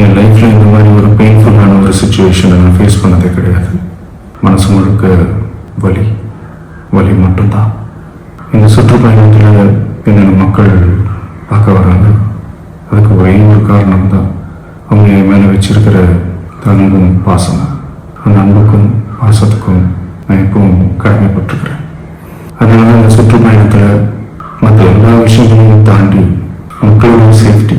என் லைஃப்பில் இந்த மாதிரி ஒரு பெயின்ஃபுல்லான ஒரு சுச்சுவேஷனை நான் ஃபேஸ் பண்ணதே கிடையாது. மனசு முழுக்க வலி வலி மட்டும்தான். இந்த சுற்றுப்பயணத்தில் என்னென்ன மக்கள் பார்க்க வராங்க. அதுக்கு ஒரே ஒரு காரணம் தான் அவங்க என் மேலே வச்சிருக்கிற அன்பும் பாசம். அந்த அன்புக்கும் பாசத்துக்கும் நான் எப்பவும் கடமைப்பட்டிருக்கிறேன். அதனால இந்த சுற்றுப்பயணத்தில் மற்ற எல்லா விஷயங்களையும் தாண்டி மக்களோட சேஃப்டி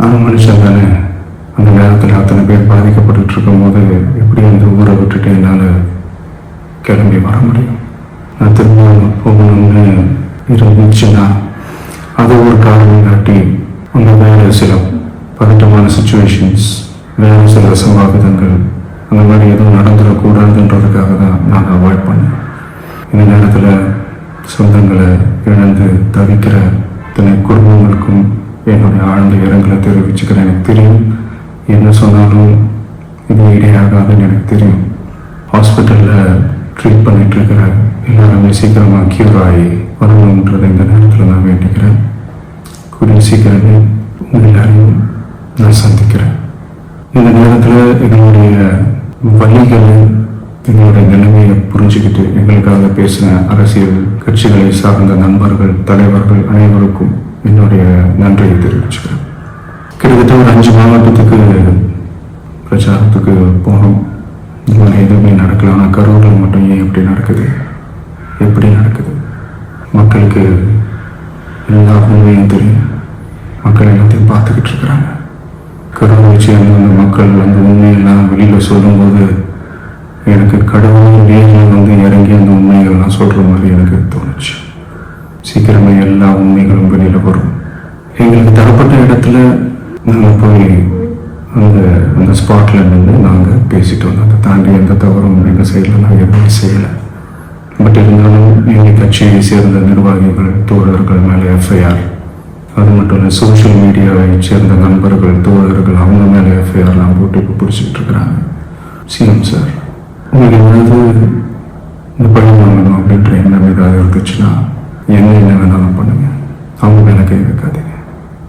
அந்த மனுஷன் தானே அந்த நேரத்தில் அத்தனை பேர் பாதிக்கப்பட்டுட்டு இருக்கும்போது எப்படி அந்த ஊரை விட்டுட்டு என்னால் கிளம்பி வர முடியும்? நான் திரும்ப போகணும்னு இருந்துச்சுன்னா அது ஒரு காரணம் காட்டி அந்த வேறு சில பதட்டமான சுச்சுவேஷன்ஸ் வேறு சில சம்பாவிதங்கள் அந்த மாதிரி எதுவும் நடந்துடக்கூடாதுன்றதுக்காக தான் நான் அவாய்ட் பண்ணேன். இந்த நேரத்தில் சொந்தங்களை இழந்து தவிக்கிற இத்தனை குடும்பங்களுக்கும் என்னுடைய ஆழ்ந்த இரங்கலை தெரிவிச்சுக்கிறேன். எனக்கு தெரியும். என்ன சொன்னாலும் இது இடையாகாதுன்னு எனக்கு தெரியும். ஹாஸ்பிட்டலில் ட்ரீட் பண்ணிட்டு இருக்கிற எல்லாருமே சீக்கிரமாக க்யூர் ஆகி வரணுன்றதை இந்த நேரத்தில் நான் வேண்டிக்கிறேன். கூடிய சீக்கிரமே உங்கள் எல்லாரையும் நான் சந்திக்கிறேன். இந்த நேரத்தில் எங்களுடைய வழிகளை எங்களுடைய நிலைமையை புரிஞ்சுக்கிட்டு எங்களுக்காக பேசின அரசியல் கட்சிகளை சார்ந்த நண்பர்கள் தலைவர்கள் அனைவருக்கும் என்னுடைய நன்றியை தெரிவிச்சுக்கிறேன். கிட்டத்தட்ட ஒரு அஞ்சு மாவட்டத்துக்கு பிரச்சாரத்துக்கு போனோம். இந்த மாதிரி எதுவுமே நடக்கல. ஆனால் கரூரில் மட்டும் ஏன் எப்படி நடக்குது? எப்படி நடக்குது? மக்களுக்கு எல்லா உண்மையும் தெரியும். மக்கள் எல்லாத்தையும் பார்த்துக்கிட்டு இருக்கிறாங்க. கரூர் வச்சு அந்த மக்கள் அந்த உண்மையெல்லாம் வெளியில் சொல்லும்போது எனக்கு கடவுள் நேரில் வந்து இறங்கி அந்த உண்மைகள்லாம் சொல்கிற மாதிரி எனக்கு தோணுச்சு. சீக்கிரமே எல்லா உண்மைகளும் வெளியில் வரும் எங்களுக்கு தரப்பட்ட இடத்துல நாங்கள் போய் அந்த அந்த ஸ்பாட்டில் நின்று நாங்கள் பேசிட்டு வந்தோம் அதை தாண்டி எந்த தவறும் எங்கள் சைடில் நாங்கள் எதுவும் செய்யலை. பட் இருந்தாலும் எங்கள் கட்சியை சேர்ந்த நிர்வாகிகள் தோழர்கள் மேலே எஃப்ஐஆர் அது மட்டும் இல்லை சோஷியல் மீடியாவை சேர்ந்த நண்பர்கள் தோழர்கள் அவங்க மேலே எஃப்ஐஆர்லாம் போட்டு இப்போ பிடிச்சிட்டு இருக்கிறாங்க. சிஎம் சார் உங்களுக்கு ஏதாவது இந்த பழி வாங்கணும்? அப்படின்னு என்ன என்ன வேணாலும்